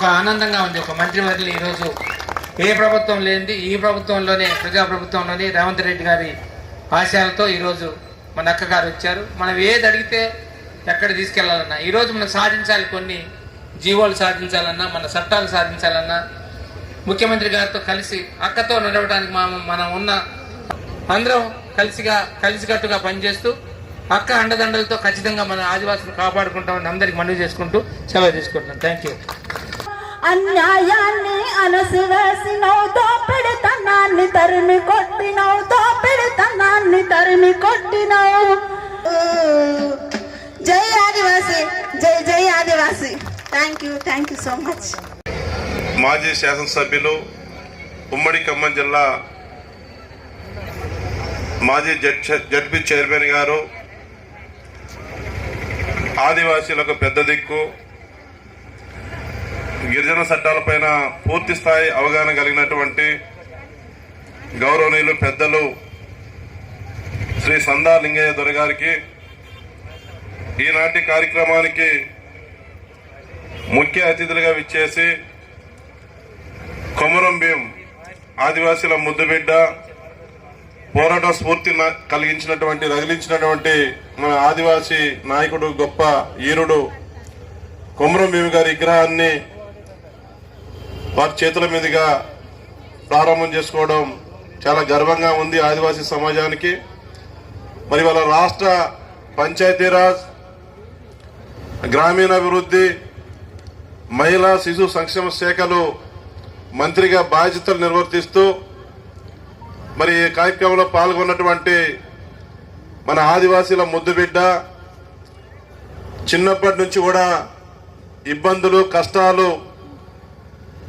ఒక ఆనందంగా ఉంది. ఒక మంత్రివర్యులు ఈరోజు ఏ ప్రభుత్వం లేనిది ఈ ప్రభుత్వంలోనే ప్రజా ప్రభుత్వంలోనే రేవంత్ రెడ్డి గారి ఆశయాలతో ఈరోజు మన అక్కగారు వచ్చారు. మనం ఏది అడిగితే ఎక్కడ తీసుకెళ్ళాలన్నా ఈరోజు మనం సాధించాలి కొన్ని జీవోలు సాధించాలన్నా మన చట్టాలు సాధించాలన్నా ముఖ్యమంత్రి గారితో కలిసి అక్కతో నడవడానికి మనం మనం ఉన్న అందరం కలిసిగా కలిసికట్టుగా పనిచేస్తూ అక్క అండదండలతో ఖచ్చితంగా మన ఆదివాసులు కాపాడుకుంటామని అందరికి మనవి చేసుకుంటూ సెలవు తీసుకుంటున్నాం. థ్యాంక్ యూ అన్యాయాన్ని అనసివేసినవు దోపిడితనాన్ని తరిమి కొట్టినవు దోపిడితనాన్ని తరిమి కొట్టినవు జై ఆదివాసి జై జై ఆదివాసి. Thank you thank you so much మాజీ శాసనసభ్యులు ఉమ్మడి ఖమ్మం జిల్లా మాజీ జడ్ జడ్పీ చైర్మన్ గారు ఆదివాసీలకు పెద్ద దిక్కు. గిరిజన చట్టాలపైన పూర్తి స్థాయి అవగాహన కలిగినటువంటి గౌరవనీయులు పెద్దలు శ్రీ సందా లింగయ్య దొర గారికి ఈనాటి కార్యక్రమానికి ముఖ్య అతిథులుగా విచ్చేసి కొమరం భీం ఆదివాసీల ముద్దుబిడ్డ పోరాట స్ఫూర్తి కలిగించినటువంటి రగిలించినటువంటి మన ఆదివాసీ నాయకుడు గొప్ప ఈరుడు కొమరం భీమి గారి విగ్రహాన్ని వారి చేతుల మీదుగా ప్రారంభం చేసుకోవడం చాలా గర్వంగా ఉంది ఆదివాసీ సమాజానికి. మరి వాళ్ళ రాష్ట్ర పంచాయతీరాజ్ గ్రామీణాభివృద్ధి మహిళా శిశు సంక్షేమ శాఖలు మంత్రిగా బాధ్యతలు నిర్వర్తిస్తూ మరి ఈ కార్యక్రమంలో పాల్గొన్నటువంటి మన ఆదివాసీల ముద్దుబిడ్డ చిన్నప్పటి నుంచి కూడా ఇబ్బందులు కష్టాలు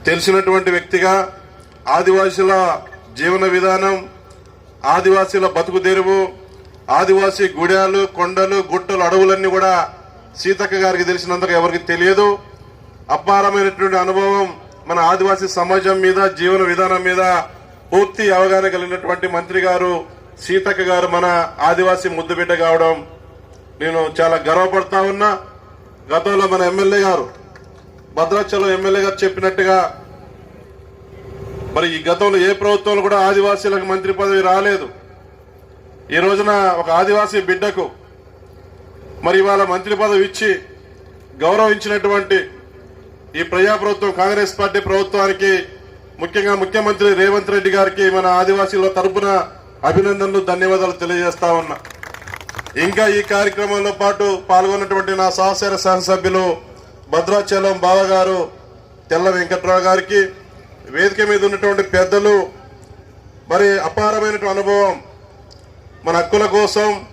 తెలిసినటువంటి వ్యక్తిగా ఆదివాసీల జీవన విధానం ఆదివాసీల బతుకు తెరువు ఆదివాసీ గుడాలు కొండలు గుట్టలు అడవులన్నీ కూడా సీతక్క గారికి తెలిసినందుకు ఎవరికి తెలియదు. అపారమైనటువంటి అనుభవం మన ఆదివాసీ సమాజం మీద జీవన విధానం మీద పూర్తి అవగాహన కలిగినటువంటి మంత్రి గారు సీతక్క గారు మన ఆదివాసీ ముద్దుబిడ్డ కావడం నేను చాలా గర్వపడతా ఉన్నా. గతంలో మన ఎమ్మెల్యే గారు భద్రాచలం ఎమ్మెల్యే గారు చెప్పినట్టుగా మరి ఈ గతంలో ఏ ప్రభుత్వంలో కూడా ఆదివాసీలకు మంత్రి పదవి రాలేదు. ఈ రోజున ఒక ఆదివాసీ బిడ్డకు మరి ఇవాళ మంత్రి పదవి ఇచ్చి గౌరవించినటువంటి ఈ ప్రజాప్రభుత్వం కాంగ్రెస్ పార్టీ ప్రభుత్వానికి ముఖ్యంగా ముఖ్యమంత్రి రేవంత్ రెడ్డి గారికి మన ఆదివాసీల తరపున అభినందనలు ధన్యవాదాలు తెలియజేస్తా ఉన్నా. ఇంకా ఈ కార్యక్రమంలో పాటు పాల్గొన్నటువంటి నా సహచర శాసనసభ్యులు భద్రాచలం బావగారు తెల్ల వెంకట్రావు గారికి వేదిక మీద ఉన్నటువంటి పెద్దలు మరి అపారమైనటువంటి అనుభవం. మన హక్కుల కోసం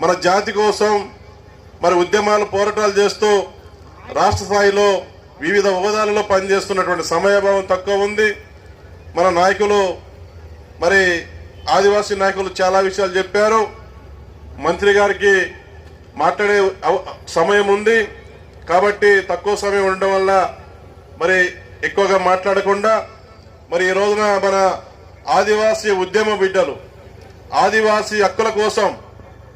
మన జాతి కోసం మరి ఉద్యమాలు పోరాటాలు చేస్తూ రాష్ట్ర స్థాయిలో వివిధ హోదాలలో పనిచేస్తున్నటువంటి సమయభావం తక్కువ ఉంది. మన నాయకులు మరి ఆదివాసీ నాయకులు చాలా విషయాలు చెప్పారు. మంత్రి గారికి మాట్లాడే సమయం ఉంది. కాబట్టి తక్కువ సమయం ఉండడం వల్ల మరి ఎక్కువగా మాట్లాడకుండా మరి ఈ రోజున మన ఆదివాసీ ఉద్యమ బిడ్డలు ఆదివాసీ హక్కుల కోసం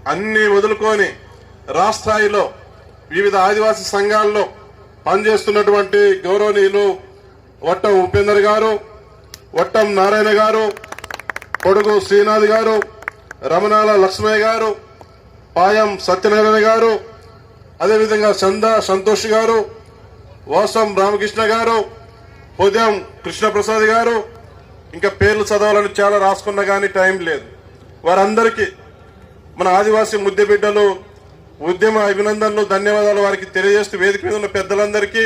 అన్ని వదులుకొని రాష్ట్రాయిలో వివిధ ఆదివాసీ సంఘాల్లో పనిచేస్తున్నటువంటి గౌరవనీయులు వట్టం ఉపేందర్ గారు వట్టం నారాయణ గారు కొడుకు శ్రీనాథ్ గారు రమణాల లక్ష్మయ్య గారు పాయం సత్యనారాయణ గారు అదేవిధంగా చంద సంతోష్ గారు వాసం రామకృష్ణ గారు ఉదయం కృష్ణప్రసాద్ గారు ఇంకా పేర్లు చదవాలని చాలా రాసుకున్నా కానీ టైం లేదు. వారందరికీ మన ఆదివాసీ ముద్దె బిడ్డలు ఉద్యమ అభినందనలు ధన్యవాదాలు వారికి తెలియజేస్తూ వేదిక మీద ఉన్న పెద్దలందరికీ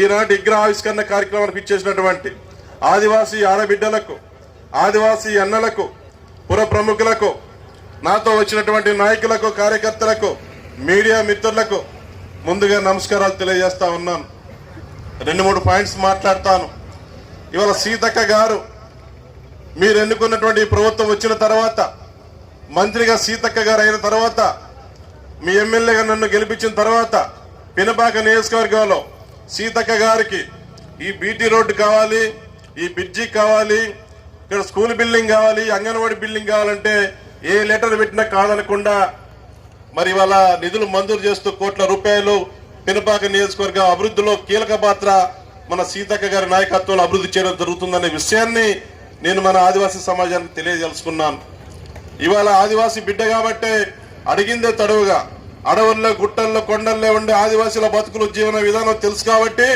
ఈనాటి విగ్రహ ఆవిష్కరణ కార్యక్రమానికి ఇచ్చేసినటువంటి ఆదివాసీ ఆడబిడ్డలకు ఆదివాసీ అన్నలకు పుర ప్రముఖులకు నాతో వచ్చినటువంటి నాయకులకు కార్యకర్తలకు మీడియా మిత్రులకు ముందుగా నమస్కారాలు తెలియజేస్తా ఉన్నాను. రెండు మూడు పాయింట్స్ మాట్లాడతాను. ఇవాళ సీతక్క గారు మీరు ఎన్నుకున్నటువంటి ప్రభుత్వం వచ్చిన తర్వాత మంత్రిగా సీతక్క గారు అయిన తర్వాత మీ ఎమ్మెల్యేగా నన్ను గెలిపించిన తర్వాత పినపాక నియోజకవర్గంలో సీతక్క గారికి ఈ బీటీ రోడ్డు కావాలి ఈ బ్రిడ్జి కావాలి ఇక్కడ స్కూల్ బిల్డింగ్ కావాలి అంగన్వాడీ బిల్డింగ్ కావాలంటే ఏ లెటర్ పెట్టినా కాదనకుండా మరి ఇవాళ నిధులు మంజూరు చేస్తూ కోట్ల రూపాయలు పెనుపాక నియోజకవర్గ అభివృద్ధిలో కీలక పాత్ర మన సీతక్క గారి నాయకత్వంలో అభివృద్ధి చేయడం జరుగుతుందనే విషయాన్ని నేను మన ఆదివాసీ సమాజానికి తెలియజేసుకున్నాను. ఇవాళ ఆదివాసీ బిడ్డ కాబట్టే అడిగిందే తడవుగా అడవుల్లో గుట్టల్లో కొండల్లో ఉండే ఆదివాసీల బతుకులు జీవన విధానం తెలుసు కాబట్టి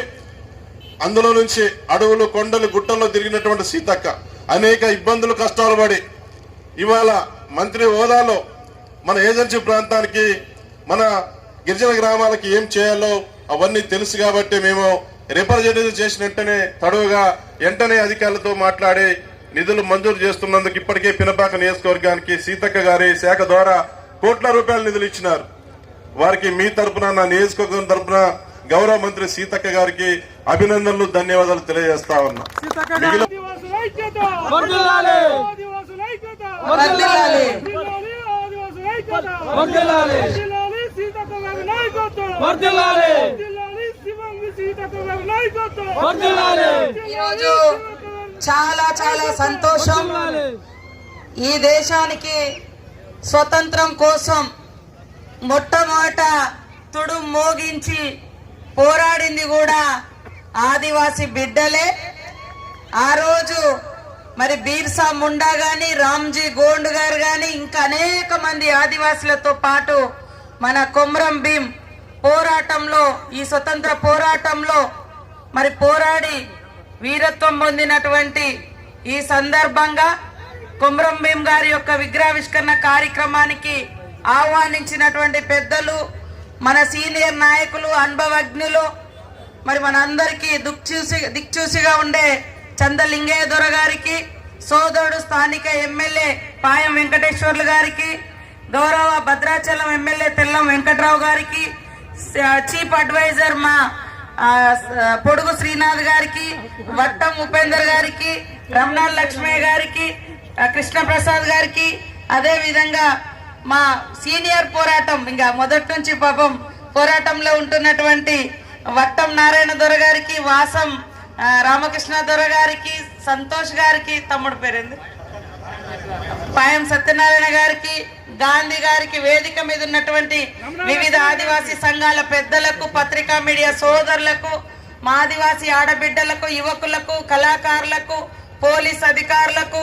అందులో నుంచి అడవులు కొండలు గుట్టల్లో తిరిగినటువంటి సీతక్క అనేక ఇబ్బందులు కష్టాలు పడి ఇవాళ మంత్రి హోదాలో మన ఏజెన్సీ ప్రాంతానికి మన గిరిజన గ్రామాలకి ఏం చేయాలో అవన్నీ తెలుసు కాబట్టి మేము రిప్రజెంటేటివ్ చేసిన వెంటనే తడువుగా వెంటనే అధికారులతో మాట్లాడి నిధులు మంజూరు చేస్తున్నందుకు ఇప్పటికే పినపాక నియోజకవర్గానికి సీతక్క గారి శాఖ ద్వారా కోట్ల రూపాయల నిధులు ఇచ్చినారు. వారికి మీ తరపున నా నియోజకవర్గం తరపున గౌరవ మంత్రి సీతక్క గారికి అభినందనలు ధన్యవాదాలు తెలియజేస్తా ఉన్నా. మిగిలిన ఈరోజు చాలా చాలా సంతోషం. ఈ దేశానికి స్వతంత్రం కోసం మొట్టమొదట తుడు మోగించి పోరాడింది కూడా ఆదివాసి బిడ్డలే. ఆ రోజు మరి బీర్సా ముండా గాని రామ్జీ గోండ్ గారు గాని ఇంకా అనేక మంది ఆదివాసులతో పాటు మన కొమ్రం భీం పోరాటంలో ఈ స్వతంత్ర పోరాటంలో మరి పోరాడి వీరత్వం పొందినటువంటి ఈ సందర్భంగా కొమరం భీం గారి యొక్క విగ్రహావిష్కరణ కార్యక్రమానికి ఆహ్వానించినటువంటి పెద్దలు మన సీనియర్ నాయకులు అనుభవజ్ఞులు మరి మనందరికీ దిక్చూసి దిక్చూసిగా ఉండే చందలింగయ్య దొర గారికి సోదరుడు స్థానిక ఎమ్మెల్యే పాయం వెంకటేశ్వర్లు గారికి గౌరవ భద్రాచలం ఎమ్మెల్యే తెల్లం వెంకట్రావు గారికి చీఫ్ అడ్వైజర్ మా పొడుగు శ్రీనాథ్ గారికి వట్టం ఉపేందర్ గారికి రమణాల్ లక్ష్మయ్య గారికి కృష్ణప్రసాద్ గారికి అదే విధంగా మా సీనియర్ పోరాటం ఇంకా మొదటి నుంచి పాపం పోరాటంలో ఉంటున్నటువంటి వట్టం నారాయణ దొర గారికి వాసం రామకృష్ణ దొర గారికి సంతోష్ గారికి తమ్ముడు పేరేంది? పాయం సత్యనారాయణ గారికి గాంధీ గారికి వేదిక మీద ఉన్నటువంటి వివిధ ఆదివాసీ సంఘాల పెద్దలకు పత్రికా మీడియా సోదరులకు మా ఆదివాసీ ఆడబిడ్డలకు యువకులకు కళాకారులకు పోలీస్ అధికారులకు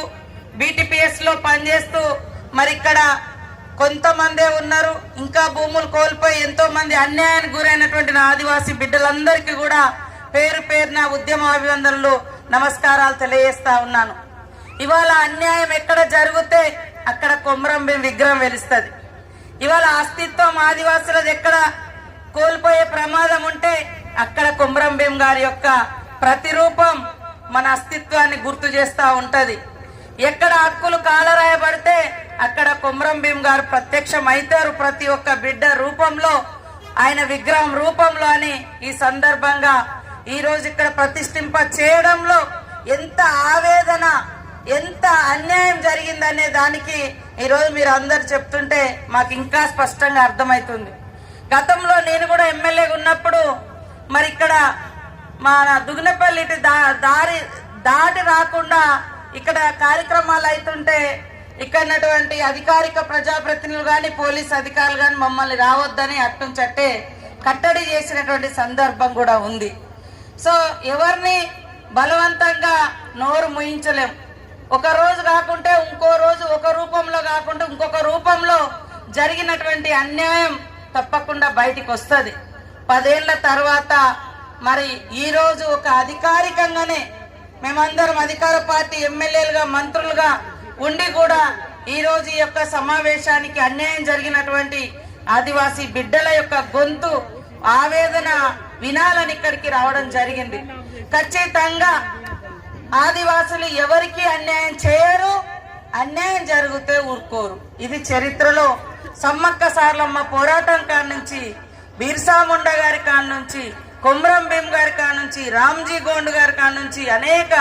బీటీపీఎస్లో పనిచేస్తూ మరి ఇక్కడ కొంతమందే ఉన్నారు. ఇంకా భూములు కోల్పోయి ఎంతో మంది అన్యాయానికి గురైనటువంటి నా ఆదివాసీ బిడ్డలందరికీ కూడా పేరు పేరున ఉద్యమ అభివందనలు నమస్కారాలు తెలియజేస్తా ఉన్నాను. ఇవాళ అన్యాయం ఎక్కడ జరిగితే అక్కడ కొమరం భీం విగ్రహం వెలుస్తుంది. ఇవాళ అస్తిత్వం ఆదివాసులది ఎక్కడ కోల్పోయే ప్రమాదం ఉంటే అక్కడ కొమరం భీం గారి యొక్క ప్రతిరూపం మన అస్తిత్వాన్ని గుర్తు చేస్తూ ఉంటుంది. ఎక్కడ హక్కులు కాలరాయబడితే అక్కడ కొమరం భీం గారు ప్రత్యక్షం అవుతారు ప్రతి ఒక్క బిడ్డ రూపంలో ఆయన విగ్రహం రూపంలో అని ఈ సందర్భంగా ఈరోజు ఇక్కడ ప్రతిష్ఠింప చేయడంలో ఎంత ఆవేదన ఎంత అన్యాయం జరిగిందనే దానికి ఈరోజు మీరు అందరు చెప్తుంటే మాకు ఇంకా స్పష్టంగా అర్థమవుతుంది. గతంలో నేను కూడా ఎమ్మెల్యేగా ఉన్నప్పుడు మరి ఇక్కడ మన దుగ్నపల్లి దా- దారి దాటి రాకుండా ఇక్కడ కార్యక్రమాలు అవుతుంటే ఇక్కడటువంటి అధికారిక ప్రజాప్రతినిధులు కానీ పోలీస్ అధికారులు కానీ మమ్మల్ని రావద్దని అట్టుంచట్టే కట్టడి చేసినటువంటి సందర్భం కూడా ఉంది. సో ఎవరిని బలవంతంగా నోరు ముయించలేం. ఒక రోజు కాకుంటే ఇంకో రోజు ఒక రూపంలో కాకుండా ఇంకొక రూపంలో జరిగినటువంటి అన్యాయం తప్పకుండా బయటికి వస్తుంది. పదేళ్ళ తర్వాత మరి ఈరోజు ఒక అధికారికంగానే మేమందరం అధికార పార్టీ ఎమ్మెల్యేలుగా మంత్రులుగా ఉండి కూడా ఈరోజు ఈ యొక్క సమావేశానికి అన్యాయం జరిగినటువంటి ఆదివాసీ బిడ్డల యొక్క గొంతు ఆవేదన వినాలని ఇక్కడికి రావడం జరిగింది. ఖచ్చితంగా ఆదివాసులు ఎవరికి అన్యాయం చేయరు అన్యాయం జరిగితే ఊరుకోరు. ఇది చరిత్రలో సమ్మక్క సార్లమ్మ పోరాటం కాడ నుంచి బిర్సా ముండా గారి కాడ నుంచి కొమ్రం భీమ్ గారి కాడ నుంచి రామ్జీ గోండ్ గారి కాడ నుంచి అనేక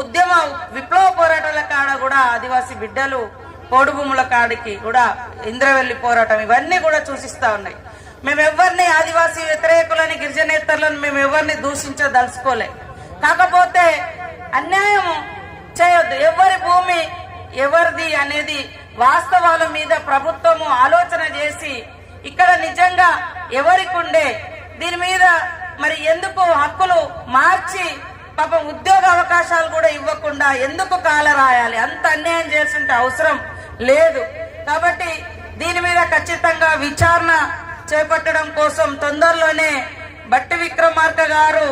ఉద్యమ విప్లవ పోరాటాల కాడ కూడా ఆదివాసీ బిడ్డలు పోడుభూముల కాడికి కూడా ఇంద్రవెల్లి పోరాటం ఇవన్నీ కూడా సూచిస్తూ ఉన్నాయి. మేము ఎవరిని ఆదివాసీ వ్యతిరేకులని గిరిజనేతరులను మేము ఎవరిని దూషించదలుచుకోలే. కాకపోతే అన్యాయం చేయొద్దు. ఎవరి భూమి ఎవరిది అనేది వాస్తవాల మీద ప్రభుత్వము ఆలోచన చేసి ఇక్కడ నిజంగా ఎవరికి ఉండే దీని మీద మరి ఎందుకు హక్కులు మార్చి పాపం ఉద్యోగ అవకాశాలు కూడా ఇవ్వకుండా ఎందుకు కాల రాయాలి? అంత అన్యాయం చేస్తుంటే అవసరం లేదు. కాబట్టి దీని మీద ఖచ్చితంగా విచారణ చేపట్టడం కోసం తొందరలోనే బట్టి విక్రమార్క గారు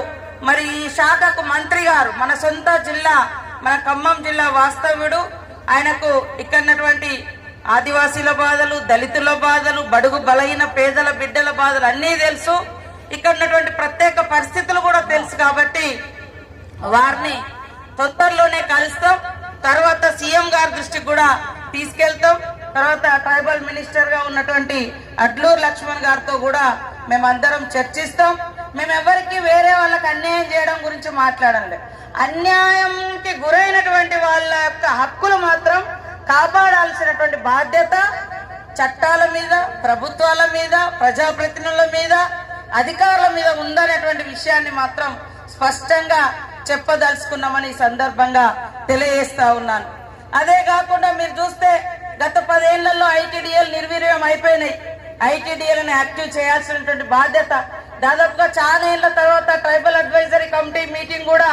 మరి ఈ శాఖకు మంత్రి గారు మన సొంత జిల్లా మన ఖమ్మం జిల్లా వాస్తవ్యుడు. ఆయనకు ఇక్కడటువంటి ఆదివాసీల బాధలు దళితుల బాధలు బడుగు బలహీన పేదల బిడ్డల బాధలు అన్నీ తెలుసు. ఇక్కడ ఉన్నటువంటి ప్రత్యేక పరిస్థితులు కూడా తెలుసు కాబట్టి వారిని తొందరలోనే కలుస్తాం. తర్వాత సీఎం గారి దృష్టికి కూడా తీసుకెళ్తాం. తర్వాత ట్రైబల్ మినిస్టర్గా ఉన్నటువంటి అడ్లూరు లక్ష్మణ్ గారితో కూడా మేమందరం చర్చిస్తాం. మేమెవరికి వేరే వాళ్ళకి అన్యాయం చేయడం గురించి మాట్లాడండి. అన్యాయంకి గురైనటువంటి వాళ్ళ యొక్క హక్కులు మాత్రం కాపాడాల్సినటువంటి బాధ్యత చట్టాల మీద ప్రభుత్వాల మీద ప్రజాప్రతినిధుల మీద అధికారుల మీద ఉందనేటువంటి విషయాన్ని మాత్రం స్పష్టంగా చెప్పదలుచుకున్నామని ఈ సందర్భంగా తెలియజేస్తా ఉన్నాను. అదే కాకుండా మీరు చూస్తే గత పదేళ్ళలో ఐటీడీఎల్ నిర్వీర్యం అయిపోయినాయి. ఐటీడీఎల్ని యాక్టివ్ చేయాల్సినటువంటి బాధ్యత దాదాపుగా చాలా ఏళ్ళ తర్వాత ట్రైబల్ అడ్వైజరీ కమిటీ మీటింగ్ కూడా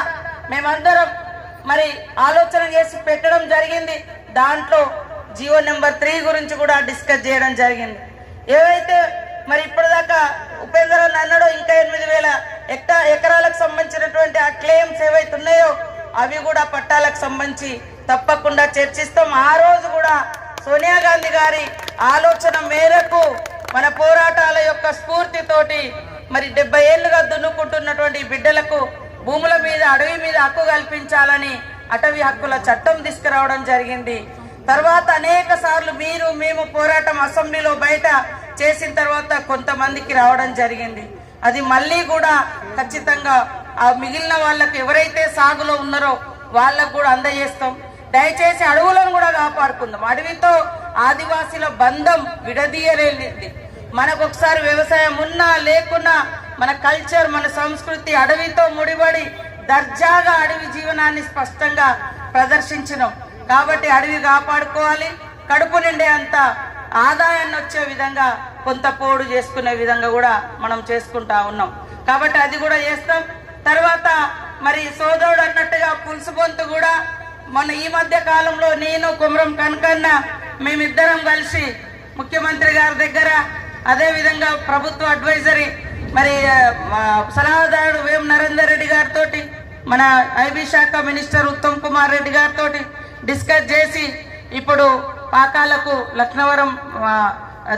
మేమందరం మరి ఆలోచన చేసి పెట్టడం జరిగింది. దాంట్లో జియో నెంబర్ త్రీ గురించి కూడా డిస్కస్ చేయడం జరిగింది. ఏవైతే మరి ఇప్పటిదాకా ఉపేంద్ర అన్న అన్నాడో ఇంకా ఎనిమిది వేల ఎక్టా ఎకరాలకు సంబంధించినటువంటి ఆ క్లెయిమ్స్ ఏవైతే ఉన్నాయో అవి కూడా పట్టాలకు సంబంధించి తప్పకుండా చర్చిస్తాం. ఆ రోజు కూడా సోనియా గాంధీ గారి ఆలోచన మేరకు మన పోరాటాల యొక్క స్ఫూర్తితోటి మరి డెబ్బై ఏళ్ళుగా దున్నుకుంటున్నటువంటి బిడ్డలకు భూముల మీద అడవి మీద హక్కు కల్పించాలని అటవీ హక్కుల చట్టం తీసుకురావడం జరిగింది. తర్వాత అనేక సార్లు మీరు మేము పోరాటం అసెంబ్లీలో బయట చేసిన తర్వాత కొంతమందికి రావడం జరిగింది. అది మళ్ళీ కూడా ఖచ్చితంగా ఆ మిగిలిన వాళ్ళకు ఎవరైతే సాగులో ఉన్నారో వాళ్ళకు కూడా అందజేస్తాం. దయచేసి అడవులను కూడా కాపాడుకుందాం. అడవితో ఆదివాసీల బంధం విడదీయలేనిది. మనకు ఒకసారి వ్యవసాయం ఉన్నా లేకున్నా మన కల్చర్ మన సంస్కృతి అడవితో ముడిపడి దర్జాగా అడవి జీవనాన్ని స్పష్టంగా ప్రదర్శించినాం. కాబట్టి అడవి కాపాడుకోవాలి కడుపు నిండే అంత ఆదాయాన్ని వచ్చే విధంగా కొంత పోడు చేసుకునే విధంగా కూడా మనం చేసుకుంటా ఉన్నాం. కాబట్టి అది కూడా చేస్తాం. తర్వాత మరి సోదరుడు అన్నట్టుగా పులుసు గొంతు కూడా మొన్న ఈ మధ్య కాలంలో నేను కుమరం కనకన్న మేమిద్దరం కలిసి ముఖ్యమంత్రి గారి దగ్గర అదేవిధంగా ప్రభుత్వ అడ్వైజరీ మరి సలహాదారుడు వేం నరేందర్ రెడ్డి గారితో మన ఐబీ శాఖ మినిస్టర్ ఉత్తమ్ కుమార్ రెడ్డి గారితో డిస్కస్ చేసి ఇప్పుడు పాకాలకు లక్నవరం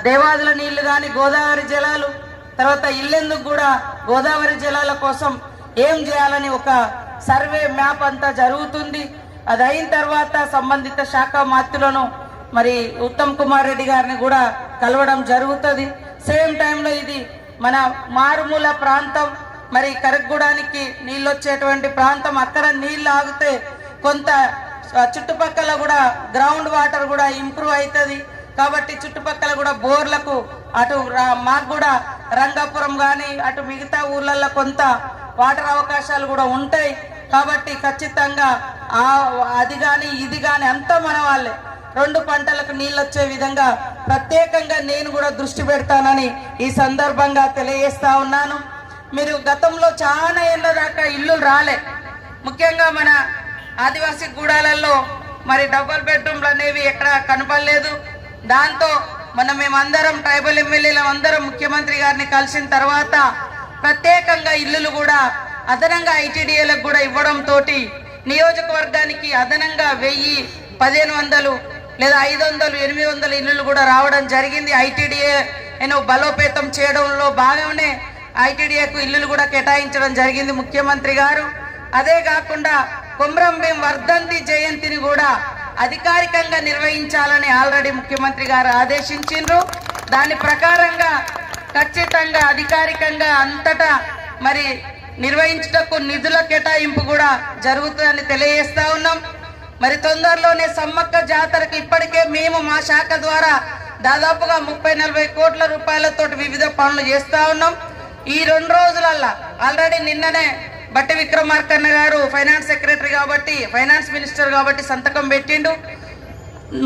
దేవాదుల నీళ్ళు కానీ గోదావరి జలాలు తర్వాత ఇల్లెందుకు కూడా గోదావరి జలాల కోసం ఏం చేయాలని ఒక సర్వే మ్యాప్ అంతా జరుగుతుంది. అది అయిన తర్వాత సంబంధిత శాఖ మాత్రులను మరి ఉత్తమ్ కుమార్ రెడ్డి గారిని కూడా కలవడం జరుగుతుంది. సేమ్ టైంలో ఇది మన మారుమూల ప్రాంతం. మరి కరగూడానికి నీళ్ళు వచ్చేటువంటి ప్రాంతం. అక్కడ నీళ్ళు ఆగితే కొంత చుట్టుపక్కల కూడా గ్రౌండ్ వాటర్ కూడా ఇంప్రూవ్ అవుతుంది కాబట్టి చుట్టుపక్కల కూడా బోర్లకు అటు మాకు కూడా రంగాపురం కానీ అటు మిగతా ఊర్లలో కొంత వాటర్ అవకాశాలు కూడా ఉంటాయి. కాబట్టి ఖచ్చితంగా అది కానీ ఇది కానీ అంతా మన వాళ్ళే. రెండు పంటలకు నీళ్ళు వచ్చే విధంగా ప్రత్యేకంగా నేను కూడా దృష్టి పెడతానని ఈ సందర్భంగా తెలియజేస్తా ఉన్నాను. మీరు గతంలో చాలా ఏళ్ళ దాకా ఇల్లు రాలే. ముఖ్యంగా మన ఆదివాసీ గూడాలలో మరి డబుల్ బెడ్రూమ్లు అనేవి ఎక్కడ కనపడలేదు. దాంతో మనం మేమందరం ట్రైబల్ ఎమ్మెల్యేలు అందరం ముఖ్యమంత్రి గారిని కలిసిన తర్వాత ప్రత్యేకంగా ఇల్లులు కూడా అదనంగా ఐటీడీఏలకు కూడా ఇవ్వడం తోటి నియోజకవర్గానికి అదనంగా వెయ్యి పదిహేను వందలు లేదా ఐదు వందలు ఎనిమిది వందల ఇల్లులు కూడా రావడం జరిగింది. ఐటీడీఏ నేను బలోపేతం చేయడంలో భాగంగానే ఐటీడీఏకు ఇల్లులు కూడా కేటాయించడం జరిగింది ముఖ్యమంత్రి గారు. అదే కాకుండా కుమ్రంభీం వర్ధంతి జయంతిని కూడా అధికారికంగా నిర్వహించాలని ఆల్రెడీ ముఖ్యమంత్రి గారు ఆదేశించిండ్రు. దాని ప్రకారంగా ఖచ్చితంగా అధికారికంగా అంతటా మరి నిర్వహించుటకు నిధుల కేటాయింపు కూడా జరుగుతుందని తెలియజేస్తా ఉన్నాం. మరి తొందరలోనే సమ్మక్క జాతరకు ఇప్పటికే మేము మా శాఖ ద్వారా దాదాపుగా ముప్పై నలభై కోట్ల రూపాయలతో వివిధ పనులు చేస్తా ఉన్నాం. ఈ రెండు రోజులల్లా ఆల్రెడీ నిన్ననే బట్టి విక్రమార్కన్న గారు ఫైనాన్స్ సెక్రటరీ కాబట్టి ఫైనాన్స్ మినిస్టర్ కాబట్టి సంతకం పెట్టిండు.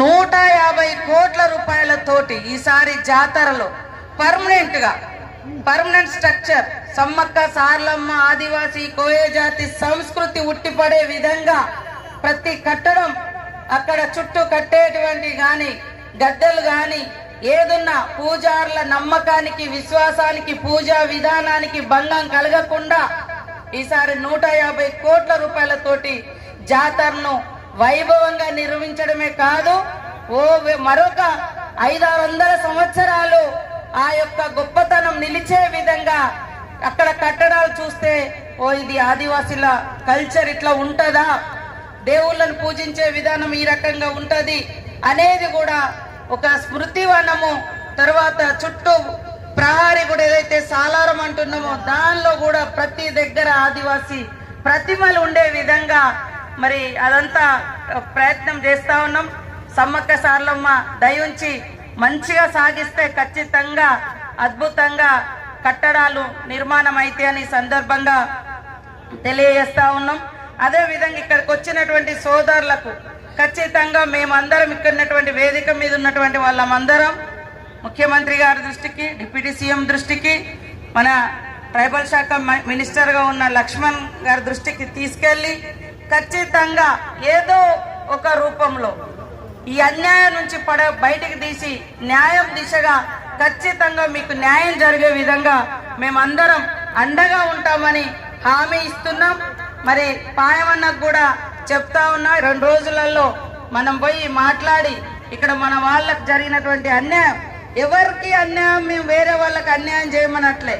నూట యాభై కోట్ల రూపాయలతోటి ఈసారి జాతరలో పర్మనెంట్గా పర్మనెంట్ స్ట్రక్చర్ సమ్మక్క సార్లమ్మ ఆదివాసీ కోయ జాతి సంస్కృతి ఉట్టిపడే విధంగా ప్రతి కట్టడం అక్కడ చుట్టూ కట్టేటువంటి గాని గద్దెలు గాని ఏదున్నా పూజారుల నమ్మకానికి విశ్వాసానికి పూజా విధానానికి భంగం కలగకుండా ఈసారి నూట యాభై కోట్ల రూపాయలతోటి జాతరను వైభవంగా నిర్వహించడమే కాదు ఓ మరొక ఐదారు వందల సంవత్సరాలు ఆ యొక్క గొప్పతనం నిలిచే విధంగా అక్కడ కట్టడాలు చూస్తే ఓ ఇది ఆదివాసీల కల్చర్ ఇట్లా ఉంటుందా? దేవుళ్ళను పూజించే విధానం ఈ రకంగా ఉంటుంది. అనేది కూడా ఒక స్మృతివనము. తర్వాత చుట్టూ ప్రహారీ కూడా ఏదైతే సాలారం అంటున్నామో దానిలో కూడా ప్రతి దగ్గర ఆదివాసి ప్రతిమలు ఉండే విధంగా మరి అదంతా ప్రయత్నం చేస్తా ఉన్నాం. సమ్మక్క సార్లమ్మ దయుంచి మంచిగా సాగిస్తే ఖచ్చితంగా అద్భుతంగా కట్టడాలు నిర్మాణం అయితే అని సందర్భంగా తెలియజేస్తా ఉన్నాం. అదే విధంగా ఇక్కడికి వచ్చినటువంటి సోదరులకు ఖచ్చితంగా మేమందరం ఇక్కడ ఉన్నటువంటి వేదిక మీద ఉన్నటువంటి వాళ్ళమందరం ముఖ్యమంత్రి గారి దృష్టికి డిప్యూటీ సీఎం దృష్టికి మన ట్రైబల్ శాఖ మినిస్టర్గా ఉన్న లక్ష్మణ్ గారి దృష్టికి తీసుకెళ్ళి ఖచ్చితంగా ఏదో ఒక రూపంలో ఈ అన్యాయం నుంచి పడ బయటికి తీసి న్యాయం దిశగా ఖచ్చితంగా మీకు న్యాయం జరిగే విధంగా మేమందరం అండగా ఉంటామని హామీ ఇస్తున్నాం. మరి పాయమన్నకు కూడా చెప్తా ఉన్నా రెండు రోజులలో మనం పోయి మాట్లాడి ఇక్కడ మన వాళ్ళకు జరిగినటువంటి అన్యాయం. ఎవరికి అన్యాయం? మేము వేరే వాళ్ళకి అన్యాయం చేయమనట్లే.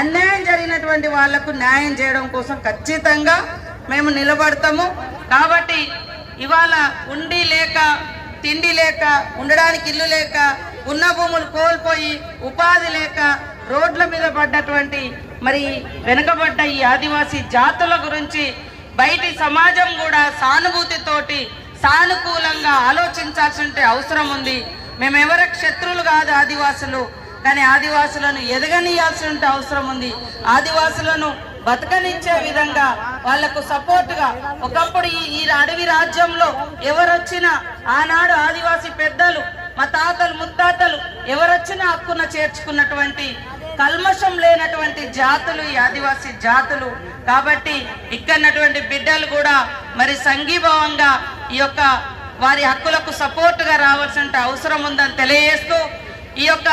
అన్యాయం జరిగినటువంటి వాళ్ళకు న్యాయం చేయడం కోసం ఖచ్చితంగా మేము నిలబడతాము. కాబట్టి ఇవాళ ఉండి లేక తిండి లేక ఉండడానికి ఇల్లు లేక ఉన్న భూములు కోల్పోయి ఉపాధి లేక రోడ్ల మీద పడ్డటువంటి మరి వెనుకబడ్డ ఈ ఆదివాసీ జాతుల గురించి బయటి సమాజం కూడా సానుభూతితోటి సానుకూలంగా ఆలోచించాల్సిన అవసరం ఉంది. మేము శత్రువులు కాదు ఆదివాసులు కానీ ఆదివాసులను ఎదగనీయాల్సిన అవసరం ఉంది. ఆదివాసులను బతకనిచ్చే విధంగా వాళ్ళకు సపోర్టుగా ఒకప్పుడు ఈ ఈ అడవి రాజ్యంలో ఎవరొచ్చినా ఆనాడు ఆదివాసి పెద్దలు మా తాతలు ముత్తాతలు ఎవరొచ్చినా హక్కున చేర్చుకున్నటువంటి కల్మషం లేనటువంటి జాతులు ఈ ఆదివాసి జాతులు. కాబట్టి ఇక్కడటువంటి బిడ్డలు కూడా మరి సంఘీభావంగా ఈ యొక్క వారి హక్కులకు సపోర్ట్గా రావాల్సిన అవసరం ఉందని తెలియజేస్తూ ఈ యొక్క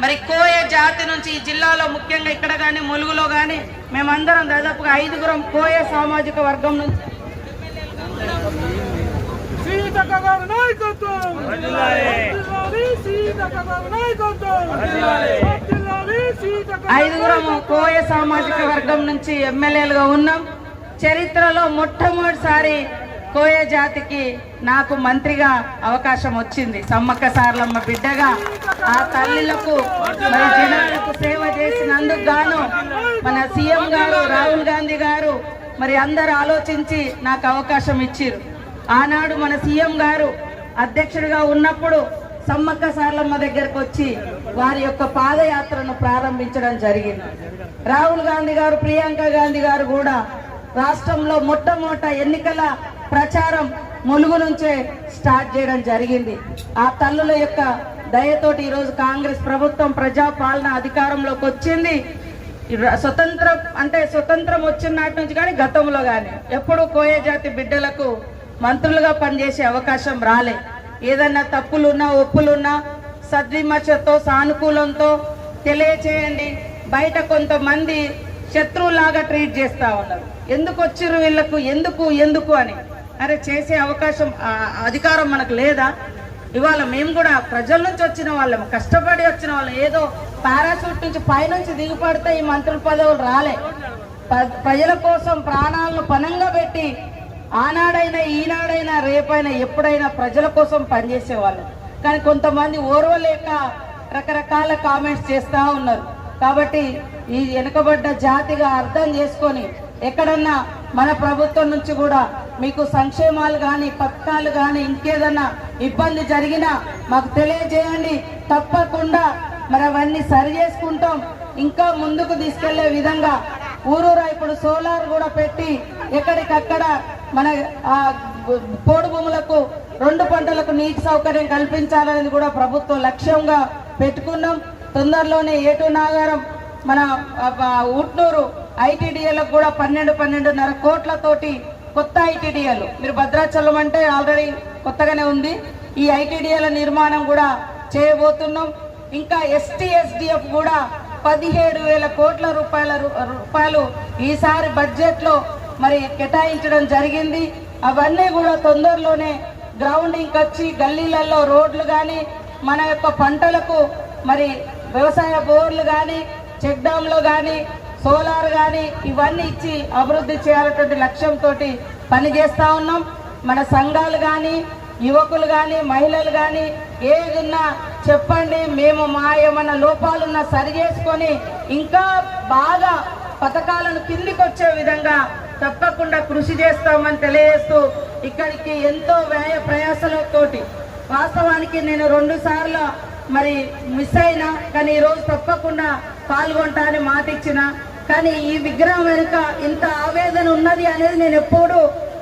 మరి కోయ జాతి నుంచి ఈ జిల్లాలో ముఖ్యంగా ఇక్కడ కానీ ములుగులో కానీ మేమందరం దాదాపుగా ఐదుగురం కోయ సామాజిక వర్గం నుంచి సీతక్క గారి నాయకత్వం వర్ధిల్లాలి సీతక్క గారి నాయకత్వం వర్ధిల్లాలి సీతక్క ఐదుగురము కోయ సామాజిక వర్గం నుంచి ఎమ్మెల్యేలుగా ఉన్నాం. చరిత్రలో మొట్టమొదటిసారి కోయ జాతికి నాకు మంత్రిగా అవకాశం వచ్చింది. సమ్మక్క సార్లమ్మ బిడ్డగా ఆ తల్లిలకు మరి జనాలకు సేవ చేసినందుకు గాను మన సీఎం గారు రాహుల్ గాంధీ గారు మరి అందరు ఆలోచించి నాకు అవకాశం ఇచ్చిర్రు. ఆనాడు మన సీఎం గారు అధ్యక్షుడిగా ఉన్నప్పుడు సమ్మక్క సార్లమ్మ దగ్గరకు వచ్చి వారి యొక్క పాదయాత్రను ప్రారంభించడం జరిగింది. రాహుల్ గాంధీ గారు ప్రియాంక గాంధీ గారు కూడా రాష్ట్రంలో మొట్టమొదట ఎన్నికల ప్రచారం ములుగు నుంచే స్టార్ట్ చేయడం జరిగింది. ఆ తల్లుల యొక్క దయతోటి ఈరోజు కాంగ్రెస్ ప్రభుత్వం ప్రజాపాలన అధికారంలోకి వచ్చింది. స్వతంత్రం అంటే స్వతంత్రం వచ్చిన నాటి నుంచి కానీ గతంలో కానీ ఎప్పుడు కోయ జాతి బిడ్డలకు మంత్రులుగా పనిచేసే అవకాశం రాలే. ఏదన్నా తప్పులున్నా ఒప్పులున్నా సద్విమర్శతో సానుకూలంతో తెలియచేయండి. బయట కొంతమంది శత్రువులాగా ట్రీట్ చేస్తా ఉన్నారు. ఎందుకు వచ్చిర్రు వీళ్ళకు? ఎందుకు? ఎందుకు అని. అరే చేసే అవకాశం అధికారం మనకు లేదా? ఇవాళ మేము కూడా ప్రజల నుంచి వచ్చిన వాళ్ళం కష్టపడి వచ్చిన వాళ్ళం. ఏదో పారాషూట్ నుంచి పైనుంచి దిగుపడితే ఈ మంత్రుల పదవులు రాలే. ప్ర- ప్రజల కోసం ప్రాణాలను పనంగా పెట్టి ఆనాడైనా ఈనాడైనా రేపైనా ఎప్పుడైనా ప్రజల కోసం పనిచేసేవాళ్ళు. కానీ కొంతమంది ఓర్వలేక రకరకాల కామెంట్స్ చేస్తూ ఉన్నారు. కాబట్టి ఈ వెనుకబడ్డ జాతిగా అర్థం చేసుకొని ఎక్కడన్నా మన ప్రభుత్వం నుంచి కూడా మీకు సంక్షేమాలు కానీ పథకాలు కానీ ఇంకేదన్నా ఇబ్బంది జరిగినా మాకు తెలియజేయండి. తప్పకుండా మరి అవన్నీ సరి చేసుకుంటాం. ఇంకా ముందుకు తీసుకెళ్ళే విధంగా ఊరూరా ఇప్పుడు సోలార్ కూడా పెట్టి ఎక్కడికక్కడ మన ఆ పోడు భూములకు రెండు పంటలకు నీటి సౌకర్యం కల్పించాలనేది కూడా ప్రభుత్వం లక్ష్యంగా పెట్టుకున్నాం. తొందరలోనే ఏటు నాగారం మన ఉట్నూరు ఐటీడీఏలకు కూడా పన్నెండు పన్నెండున్నర కోట్లతోటి కొత్త ఐటీడీఏలు. మీరు భద్రాచలం అంటే ఆల్రెడీ కొత్తగానే ఉంది. ఈ ఐటీడీఏల నిర్మాణం కూడా చేయబోతున్నాం. ఇంకా ఎస్టీ ఎస్డిఎఫ్ కూడా పదిహేడు వేల కోట్ల రూపాయల రూపాయలు ఈసారి బడ్జెట్లో మరి కేటాయించడం జరిగింది. అవన్నీ కూడా తొందరలోనే గ్రౌండింగ్ వచ్చి గల్లీలలో రోడ్లు కానీ మన యొక్క పంటలకు మరి వ్యవసాయ బోర్లు కానీ చెక్ డ్యాంలు కానీ సోలార్ కానీ ఇవన్నీ ఇచ్చి అభివృద్ధి చేయాలన్నటువంటి లక్ష్యంతో పనిచేస్తూ ఉన్నాం. మన సంఘాలు కానీ యువకులు కానీ మహిళలు కానీ ఏదున్నా చెప్పండి మేము మా ఏమన్నా లోపాలున్నా సరి చేసుకొని ఇంకా బాగా పథకాలను కిందికి వచ్చే విధంగా తప్పకుండా కృషి చేస్తామని తెలియజేస్తూ ఇక్కడికి ఎంతో వ్యయ ప్రయాసలతోటి వాస్తవానికి నేను రెండు సార్లు మరి మిస్ అయినా కానీ ఈరోజు తప్పకుండా పాల్గొంటా అని మాట ఇచ్చిన కానీ ఈ విగ్రహం వెనుక ఇంత ఆవేదన ఉన్నది అనేది నేను ఎప్పుడు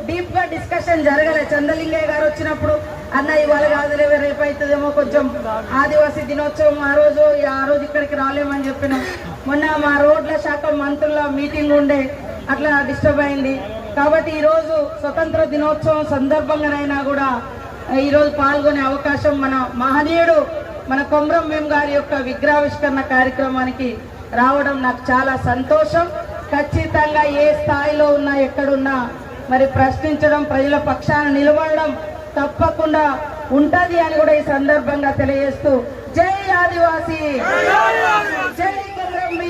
డీప్గా డిస్కషన్ జరగలే. చంద్రలింగయ్య గారు వచ్చినప్పుడు అన్న ఇవాళ కాదులే రేపు అవుతుందేమో కొంచెం ఆదివాసీ దినోత్సవం ఆ రోజు ఆ రోజు ఇక్కడికి రాలేమని చెప్పిన. మొన్న మా రోడ్ల శాఖ మంత్రుల మీటింగ్ ఉండే అట్లా డిస్టర్బ్ అయింది. కాబట్టి ఈరోజు స్వతంత్ర దినోత్సవం సందర్భంగానైనా కూడా ఈరోజు పాల్గొనే అవకాశం మన మహనీయుడు మన కొమ్రం భీం గారి యొక్క విగ్రహావిష్కరణ కార్యక్రమానికి రావడం నాకు చాలా సంతోషం. ఖచ్చితంగా ఏ స్థాయిలో ఉన్నా ఎక్కడున్నా మరి ప్రశ్నించడం ప్రజల పక్షాన నిలబడడం తప్పకుండా ఉంటది అని కూడా ఈ సందర్భంగా తెలియజేస్తూ జై ఆదివాసీ! జై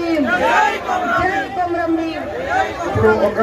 కొమ్రం. భీం జై కొమ్రం. ఇప్పుడు ఒక